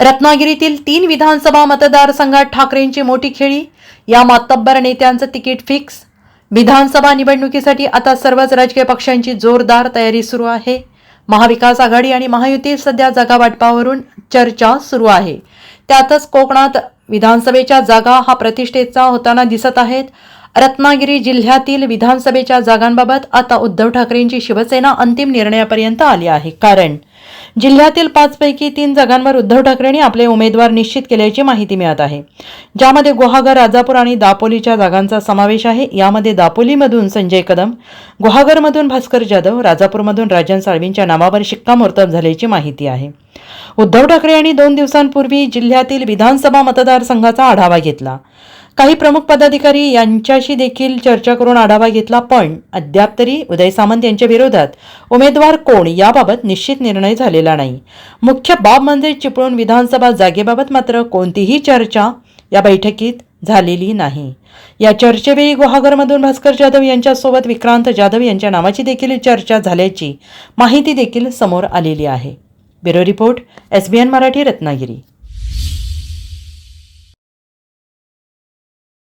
रत्नागिरीतील तीन विधानसभा मतदारसंघात ठाकरेंची मोठी खेळी. या मातब्बर नेत्यांचं तिकीट फिक्स. विधानसभा निवडणुकीसाठी आता सर्वच राजकीय पक्षांची जोरदार तयारी सुरू आहे. महाविकास आघाडी आणि महायुती सध्या जागा वाटपावरून चर्चा सुरू आहे. त्यातच कोकणात विधानसभेच्या जागा हा प्रतिष्ठेचा होताना दिसत आहेत. रत्नागिरी जिल्ह्यातील विधानसभेच्या जागांबाबत आता उद्धव ठाकरेंची शिवसेना अंतिम निर्णयापर्यंत आली आहे. कारण जिल्ह्यातील पाचपैकी तीन जागांवर उद्धव ठाकरेंनी आपले उमेदवार निश्चित केल्याची माहिती मिळत आहे. ज्यामध्ये गुहागर राजापूर आणि दापोलीच्या जागांचा समावेश आहे. यामध्ये दापोलीमधून संजय कदम गुहागरमधून भास्कर जाधव राजापूरमधून राजन साळवींच्या नावावर शिक्कामोर्तब झाल्याची माहिती आहे. उद्धव ठाकरे यांनी दोन दिवसांपूर्वी जिल्ह्यातील विधानसभा मतदारसंघाचा आढावा घेतला. काही प्रमुख पदाधिकारी यांच्याशी देखील चर्चा करून आढावा घेतला पण अद्याप तरी उदय सामंत यांच्या विरोधात उमेदवार कोण याबाबत निश्चित निर्णय झालेला नाही. मुख्य बाब म्हणजे चिपळूण विधानसभा जागेबाबत मात्र कोणतीही चर्चा या बैठकीत झालेली नाही. या चर्चेवेळी गुहागरमधून भास्कर जाधव यांच्यासोबत विक्रांत जाधव यांच्या नावाची देखील चर्चा झाल्याची माहिती देखील समोर आलेली आहे. Bureau report S B N Marathi Ratnagiri.